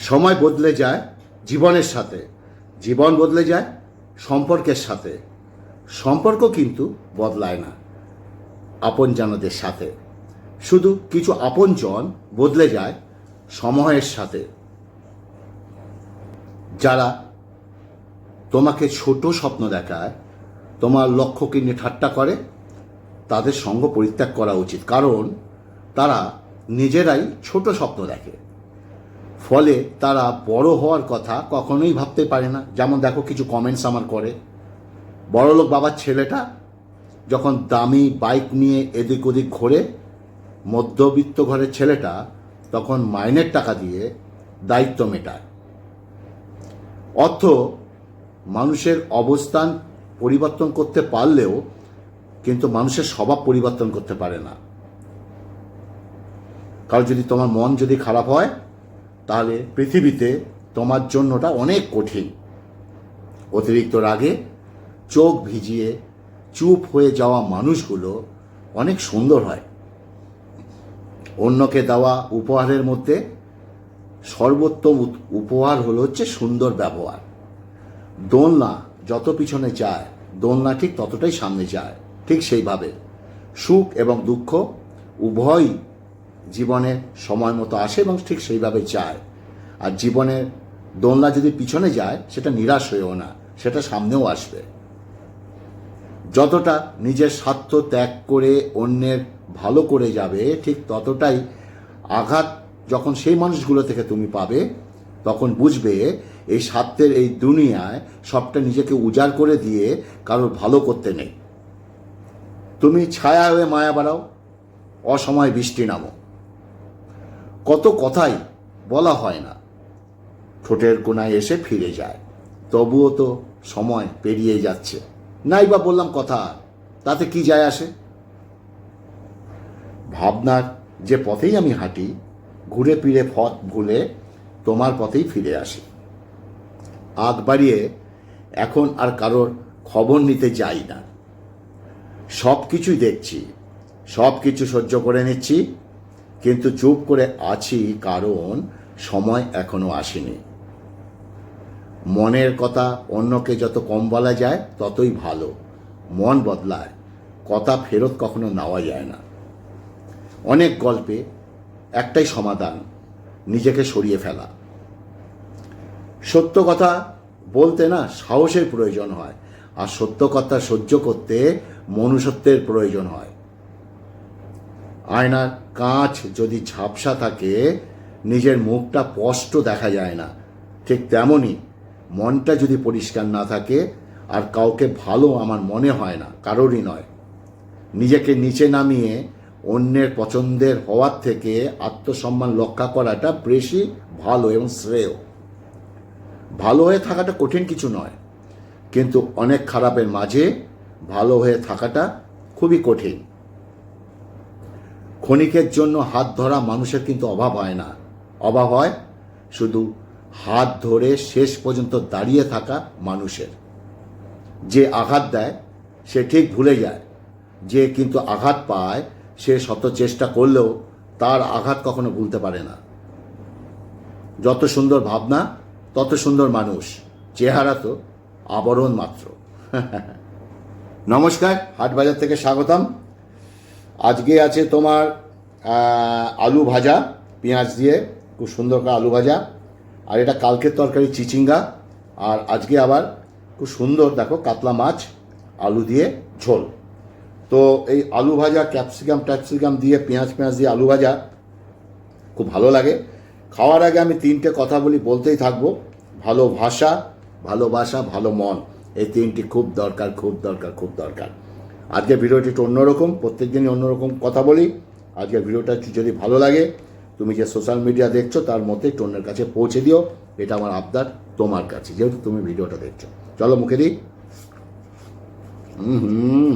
সময় বদলে যায় জীবনের সাথে। জীবন বদলে যায় সম্পর্কের সাথে। সম্পর্ক কিন্তু বদলায় না আপন আপনজনদের সাথে। শুধু কিছু আপনজন বদলে যায় সময়ের সাথে। যারা তোমাকে ছোট স্বপ্ন দেখায়, তোমার লক্ষ্যকে নিয়ে ঠাট্টা করে, তাদের সঙ্গ পরিত্যাগ করা উচিত। কারণ তারা নিজেরাই ছোট স্বপ্ন দেখে। ফলে তারা বড় হওয়ার কথা কখনোই ভাবতে পারে না। যেমন দেখো কিছু কমেন্টস আমার করে। বড়লোক বাবার ছেলেটা যখন দামি বাইক নিয়ে এদিক ওদিক ঘোরে, মধ্যবিত্ত ঘরের ছেলেটা তখন মাইনের টাকা দিয়ে দায়িত্ব মেটায়। অর্থ মানুষের অবস্থান পরিবর্তন করতে পারলেও কিন্তু মানুষের স্বভাব পরিবর্তন করতে পারে না। কারণ যদি তোমার মন যদি খারাপ হয় তাহলে পৃথিবীতে তোমার জন্যটা অনেক কঠিন। অতিরিক্ত রাগে চোখ ভিজিয়ে চুপ হয়ে যাওয়া মানুষগুলো অনেক সুন্দর হয়। অন্যকে দেওয়া উপহারের মধ্যে সর্বোত্তম উপহার হলো হচ্ছে সুন্দর ব্যবহার। দোলনা যত পিছনে যায়, দোলনা ঠিক ততটাই সামনে যায়, ঠিক সেইভাবে। সুখ এবং দুঃখ উভয়ই জীবনে সময় মতো আসে এবং ঠিক সেইভাবে যায়। আর জীবনের দোলনা যদি পিছনে যায়, সেটা নিরাশ হয়েও না, সেটা সামনেও আসবে। যতটা নিজের স্বার্থ ত্যাগ করে অন্যের ভালো করে যাবে, ঠিক ততটাই আঘাত যখন সেই মানুষগুলো থেকে তুমি পাবে, তখন বুঝবে এই স্বার্থের এই দুনিয়ায় সবটা নিজেকে উজাড় করে দিয়ে কারোর ভালো করতে নেই। তুমি ছায়া হয়ে মায়া বাড়াও, অসময় বৃষ্টি নামো। কত কথাই বলা হয় না। ঠোঁটের কোনায় এসে ফিরে যায়। তবুও তো সময় পেরিয়ে যাচ্ছে। নাই বা বললাম কথা, তাতে কি যায় আসে? ভাবনার যে পথেই আমি হাঁটি, ঘুরে ফিরে পথ ভুলে তোমার পথেই ফিরে আসি। আগ বাড়িয়ে এখন আর কারোর খবর নিতে যাই না। সব কিছুই দেখছি সব কিছু সহ্য করে নিচ্ছি কিন্তু চুপ করে আছি কারণ সময় এখনও আসেনি। মনের কথা অন্যকে যত কম বলা যায়, ততই ভালো। মন বদলায়। কথা ফেরত কখনো নেওয়া যায় না। অনেক গল্পে একটাই সমাধান, নিজেকে সরিয়ে ফেলা। সত্য কথা বলতে না সাহসের প্রয়োজন হয়, আর সত্য কথা সহ্য করতে মনুষ্যত্বের প্রয়োজন হয়। আয়নার কাঁচ যদি ঝাপসা থাকে, নিজের মুখটা স্পষ্ট দেখা যায় না। ঠিক তেমনই মনটা যদি পরিষ্কার না থাকে, আর কাউকে ভালো আমার মনে হয় না, কারোরই নয়। নিজেকে নিচে নামিয়ে অন্যের পছন্দের হওয়ার থেকে আত্মসম্মান রক্ষা করাটা বেশি ভালো এবং শ্রেয়। ভালো হয়ে থাকাটা কঠিন কিছু নয়, কিন্তু অনেক খারাপের মাঝে ভালো হয়ে থাকাটা খুবই কঠিন। ক্ষণিকের জন্য হাত ধরা মানুষের কিন্তু অভাব হয় না। অভাব হয় শুধু হাত ধরে শেষ পর্যন্ত দাঁড়িয়ে থাকা মানুষের। যে আঘাত দেয়, সে ঠিক ভুলে যায়। যে কিন্তু আঘাত পায়, সে শত চেষ্টা করলেও তার আঘাত কখনো ভুলতে পারে না। যত সুন্দর ভাবনা, তত সুন্দর মানুষ। চেহারা তো আবরণ মাত্র। নমস্কার, হাটবাজার থেকে স্বাগতম। আজকে আছে তোমার আলু ভাজা, পেঁয়াজ দিয়ে, খুব সুন্দর করে আলু ভাজা। আর এটা কালকের তরকারি চিচিঙ্গা। আর আজকে আবার খুব সুন্দর, দেখো, কাতলা মাছ, আলু দিয়ে ঝোল। তো এই আলু ভাজা, ক্যাপসিকাম, ট্যাপসিকাম দিয়ে, পেঁয়াজ পেঁয়াজ দিয়ে আলু ভাজা, খুব ভালো লাগে। খাওয়ার আগে আমি তিনটে কথা বলি, বলতেই থাকব। ভালো ভাষা ভালোবাসা ভালো মন, এই তিনটি খুব দরকার খুব দরকার খুব দরকার। আজকের ভিডিওটি একটু অন্যরকম, প্রত্যেকদিনই অন্যরকম কথা বলি। আজকের ভিডিওটা যদি ভালো লাগে, তুমি যে সোশ্যাল মিডিয়া দেখছ, তার মধ্যে একটু অন্যের কাছে পৌঁছে দিও, এটা আমার আবদার তোমার কাছে, যেহেতু তুমি ভিডিওটা দেখছ। চলো মুখে দিই। হুম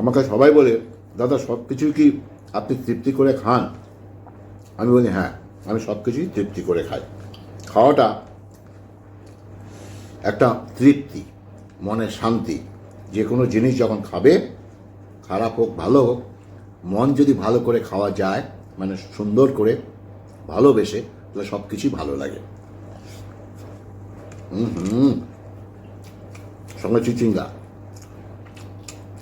আমাকে সবাই বলে, দাদা সব কিছুই কি আপনি তৃপ্তি করে খান? আমি বলি হ্যাঁ আমি সব কিছুই তৃপ্তি করে খাই। খাওয়াটা একটা তৃপ্তি। মনের শান্তি। যে কোনো জিনিস যখন খাবে, খারাপ হোক, ভালো হোক, মন যদি ভালো করে খাওয়া যায় মানে সুন্দর করে ভালোবেসে, তাহলে সব কিছুই ভালো লাগে। হুম হুম। সঙ্গে চিচিঙ্গা।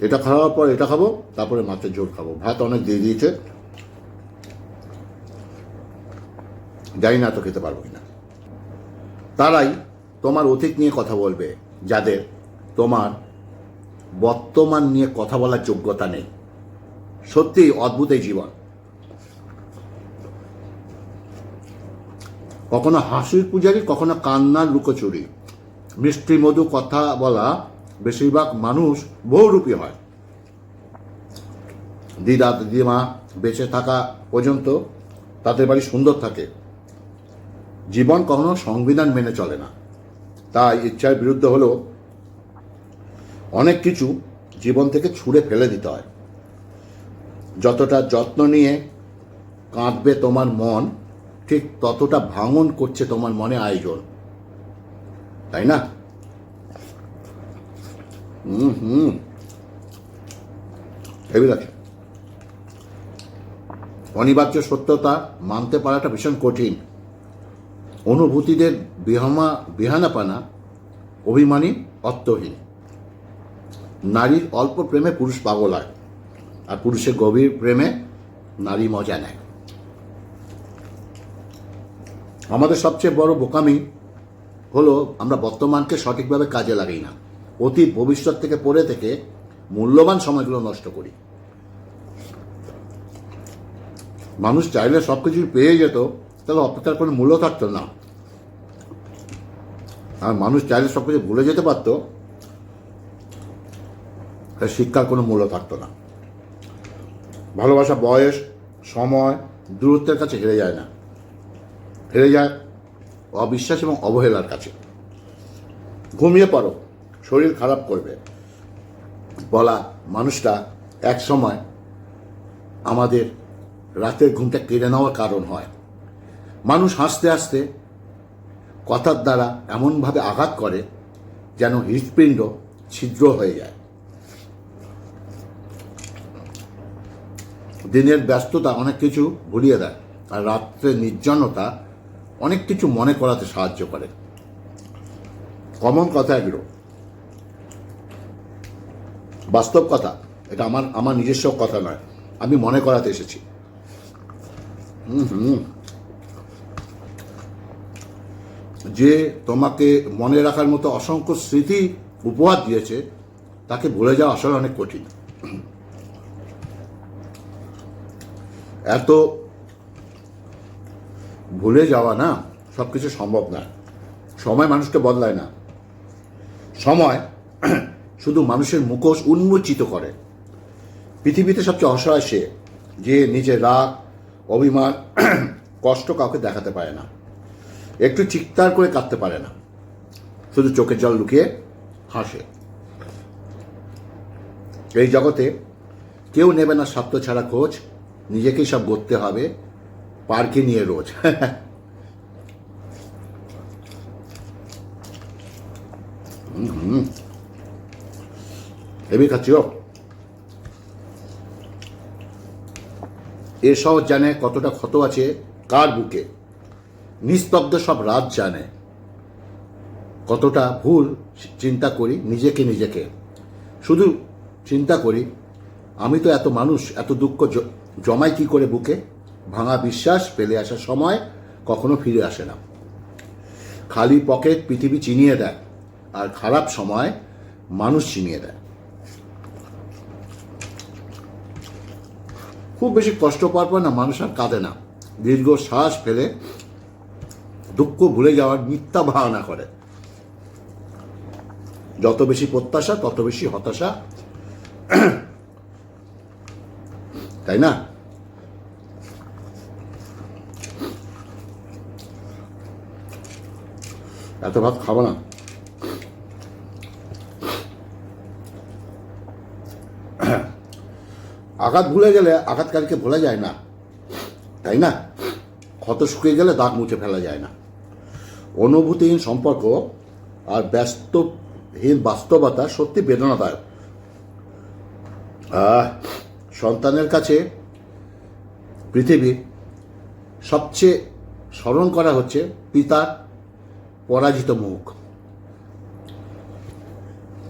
এটা খাওয়ার পর এটা খাব, তারপরে মাছের ঝোল খাব। ভাত অনেক দিয়ে দিয়েছে। জানি না তো খেতে পারব কিনা। তারাই তোমার অতীত নিয়ে কথা বলবে, যাদের তোমার বর্তমান নিয়ে কথা বলার যোগ্যতা নেই। সত্যি অদ্ভুত এই জীবন। কখনো হাসির পূজারি, কখনো কান্নার লুকোচুরি। মিষ্টি মধু কথা বলা বেশিরভাগ মানুষ বহুরূপী হয়। দিদা, দিদিমা বেঁচে থাকা পর্যন্ত তাদের বাড়ি সুন্দর থাকে। জীবন কখনো সংবিধান মেনে চলে না। তাই ইচ্ছার বিরুদ্ধে হলেও অনেক কিছু জীবন থেকে ছুঁড়ে ফেলে দিতে হয়। যতটা যত্ন নিয়ে কাঁদবে তোমার মন, ঠিক ততটা ভাঙন করছে তোমার মনে আয়োজন। তাই না? হুম হুম। অনিবার্য সত্যতা মানতে পারাটা ভীষণ কঠিন। অনুভূতিদের বিহামা বিহানাপানা, অভিমানী, অর্থহীন। নারীর অল্প প্রেমে পুরুষ পাগল হয়, আর পুরুষের গভীর প্রেমে নারী মজা নেয়। আমাদের সবচেয়ে বড় বোকামি হলো, আমরা বর্তমানকে সঠিকভাবে কাজে লাগাই না। অতীত ভবিষ্যৎ থেকে পড়ে থেকে মূল্যবান সময়গুলো নষ্ট করি। মানুষ চাইলে সব কিছু পেয়ে যেত, তাহলে অপেক্ষার কোনো মূল্য থাকতো না। আর মানুষ চাইলে সব কিছু ভুলে যেতে পারতো তাহলে শিক্ষার কোনো মূল্য থাকতো না। ভালোবাসা, বয়স, সময় দূরত্বের কাছে হেরে যায় না। হেরে যায় অবিশ্বাস এবং অবহেলার কাছে। ঘুমিয়ে পড়ো, শরীর খারাপ করবে। বলা মানুষটা এক সময় আমাদের রাতের ঘুমটা কেড়ে নেওয়ার কারণ হয়। মানুষ হাসতে হাসতে কথার দ্বারা এমনভাবে আঘাত করে যেন হৃৎপিণ্ড ছিদ্র হয়ে যায়। দিনের ব্যস্ততা অনেক কিছু ভুলিয়ে দেয় আর রাত্রে নির্জনতা অনেক কিছু মনে করাতে সাহায্য করে। কমন কথা এগুলো। বাস্তব কথা, এটা আমার আমার নিজস্ব কথা নয়, আমি মনে করাতে এসেছি। যে তোমাকে মনে রাখার মতো অসংখ্য স্মৃতি উপহার দিয়েছে, তাকে ভুলে যাওয়া আসলে অনেক কঠিন। এত ভুলে যাওয়া না সব কিছু সম্ভব না। সময় মানুষকে বদলায় না। সময় শুধু মানুষের মুখোশ উন্মোচিত করে। পৃথিবীতে সবচেয়ে অসহায় সে, যে নিজের রাগ, অভিমান, কষ্ট কাউকে দেখাতে পারে না। একটু চিৎকার করে কাঁদতে পারে না। শুধু চোখের জল লুকিয়ে হাসে। এই জগতে কেউ নেবে না স্বার্থ ছাড়া খোঁজ নিজেকেই সব গড়তে হবে, পার্কে নিয়ে রোজ। হেবি খাচ্ছি, ও। জানে কতটা ক্ষত আছে কার বুকে। নিস্তব্ধ সব রাত জানে। কতটা ভুল চিন্তা করি নিজেকে নিজেকে। শুধু চিন্তা করি, আমি তো এত মানুষ, এত দুঃখ জ- জমাই কি করে বুকে? ভাঙা বিশ্বাস পেলে আসার সময় কখনো ফিরে আসে না। খালি পকেট পৃথিবী চিনিয়ে দেয়, আর খারাপ সময় মানুষ চিনিয়ে দেয়। খুব বেশি কষ্ট পাওয়ার পর না মানুষ আর কাঁদে না। দীর্ঘ শ্বাস ফেলে দুঃখ ভুলে যাওয়ার মিথ্যা ভাবনা করে। যত বেশি প্রত্যাশা, তত বেশি হতাশা তাই না? এত ভাত খাব না। আঘাত ভুলে গেলে আঘাতকারীকে ভোলা যায় না। তাই না? ক্ষত শুকিয়ে গেলে দাগ মুছে ফেলা যায় না। অনুভূতিহীন সম্পর্ক আর ব্যস্তহীন বাস্তবতা সত্যি বেদনাদায়ক। সন্তানের কাছে পৃথিবী সবচেয়ে স্মরণ করা হচ্ছে পিতার পরাজিত মুখ।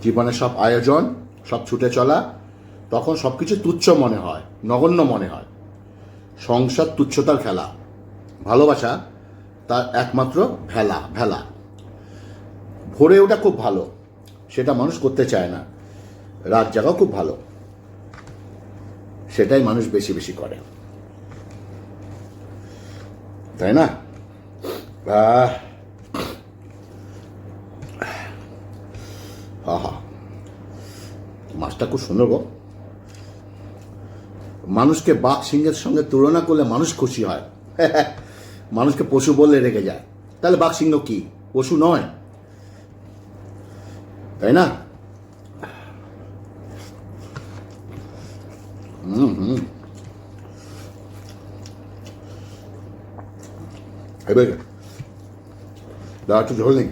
জীবনের সব আয়োজন, সব ছুটে চলা, তখন সব কিছু তুচ্ছ মনে হয়, নগণ্য মনে হয়। সংসার তুচ্ছতার খেলা, ভালোবাসা তার একমাত্র ভেলা ভেলা। ভোরে ওটা খুব ভালো, সেটা মানুষ করতে চায় না। রাত জাগাও খুব ভালো। সেটাই মানুষ বেশি বেশি করে। তাই না? মাছটা খুব সুন্দর গো। মানুষকে বাঘ সিংহের সঙ্গে তুলনা করলে মানুষ খুশি হয়। মানুষকে পশু বললে রেগে যায়। তাহলে বাঘ সিংহ কি? পশু নয়। তাই না হুম হুম এবার দাঁড়া একটু ঝোল নেই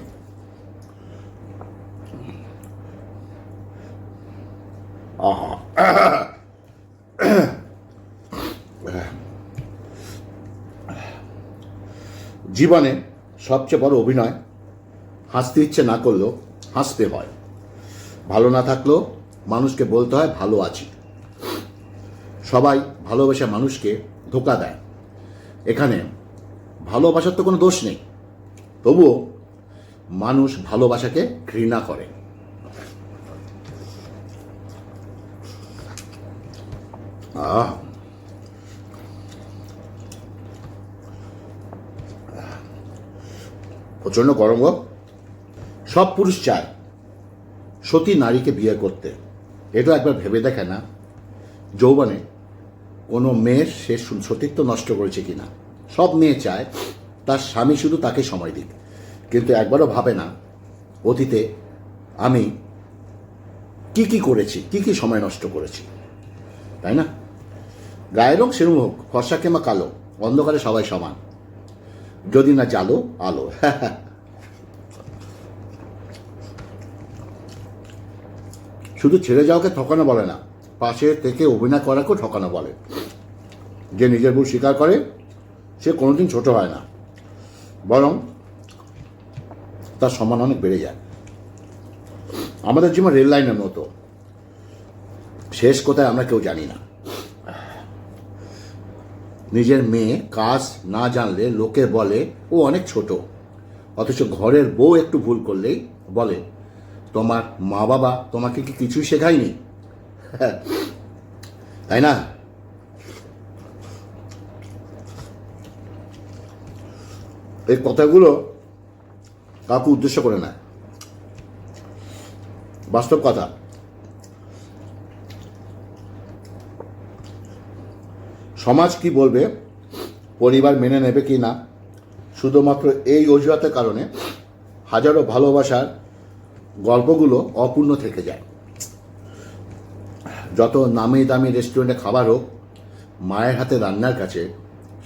জীবনে সবচেয়ে বড় অভিনয়, হাসতে ইচ্ছে না করলেও হাসতে হয়। ভালো না থাকলেও মানুষকে বলতে হয় ভালো আছি। সবাই ভালোবাসা মানুষকে ধোকা দেয়। এখানে ভালোবাসার তো কোনো দোষ নেই। তবুও মানুষ ভালোবাসাকে ঘৃণা করে। আহ। প্রচণ্ড গরম গো। সব পুরুষ চায় সতী নারীকে বিয়ে করতে। এটা একবার ভেবে দেখে না। যৌবনে কোনো মেয়ের সে সতীত্ব নষ্ট করেছে কিনা। সব মেয়ে চায় তার স্বামী শুধু তাকে সময় দিক। কিন্তু একবারও ভাবে না, অতীতে আমি কি কি করেছি, কি কি সময় নষ্ট করেছি। তাই না? গায়ের রং সেরম হোক, ফর্সা কিংবা কালো, অন্ধকারে সবাই সমান। যদি না জালো, আলো। শুধু ছেড়ে যাওয়াকে থকানো বলে না পাশে থেকে অভিনয় করাকেও ঠকানো বলে। যে নিজের ভুল স্বীকার করে, সে কোনোদিন ছোট হয় না। বরং তার সম্মান অনেক বেড়ে যায়। আমাদের জীবন রেল লাইনের মতো। শেষ কোথায় আমরা কেউ জানি না। নিজের মেয়ে কাজ না জানলে লোকে বলে, ও অনেক ছোট। অথচ ঘরের বউ একটু ভুল করলেই বলে, তোমার মা বাবা তোমাকে কি কিছুই শেখায়নি? তাই না? এই কথাগুলো কাউকে উদ্দেশ্য করে না। বাস্তব কথা। সমাজ কি বলবে, পরিবার মেনে নেবে কি না, শুধুমাত্র এই অজুহাতের কারণে হাজারো ভালোবাসার গল্পগুলো অপূর্ণ থেকে যায়। যত নামি দামি রেস্টুরেন্টে খাবার হোক, মায়ের হাতে রান্নার কাছে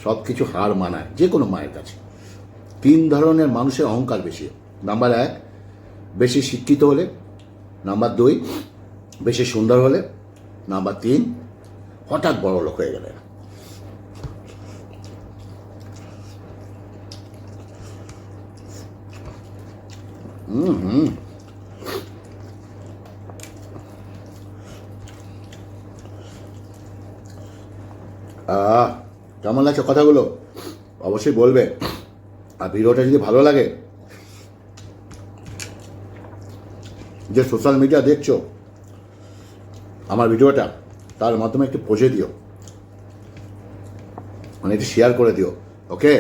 সব কিছু হার মানায়, যে কোনো মায়ের কাছে। তিন ধরনের মানুষের অহংকার বেশি। নাম্বার এক, বেশি শিক্ষিত হলে। নাম্বার দুই, বেশি সুন্দর হলে। নাম্বার তিন, হঠাৎ বড় লোক হয়ে গেলে হুম হুম। কেমন লাগছে কথাগুলো? অবশ্যই বলবে। আর ভিডিওটা যদি ভালো লাগে, যে সোশ্যাল মিডিয়া দেখছ, আমার ভিডিওটা, তার মাধ্যমে একটু পৌঁছে দিও। মানে একটু শেয়ার করে দিও ওকে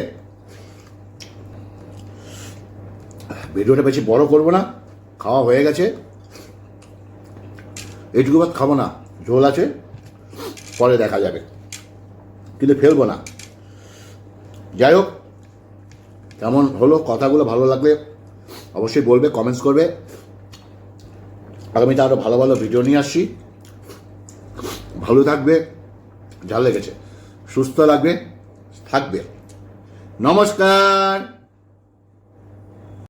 ভিডিওটা বেশি বড় করব না, খাওয়া হয়ে গেছে। এইটুকু ভাত খাব না, ঝোল আছে, পরে দেখা যাবে। কিন্তু ফেলব না। যাই হোক, কেমন হলো কথাগুলো ভালো লাগলে অবশ্যই বলবে কমেন্টস করবে। আগামীতে আরও ভালো ভালো ভিডিও নিয়ে আসছি। ভালো থাকবে যা লেগেছে। সুস্থ লাগবে, থাকবে। নমস্কার!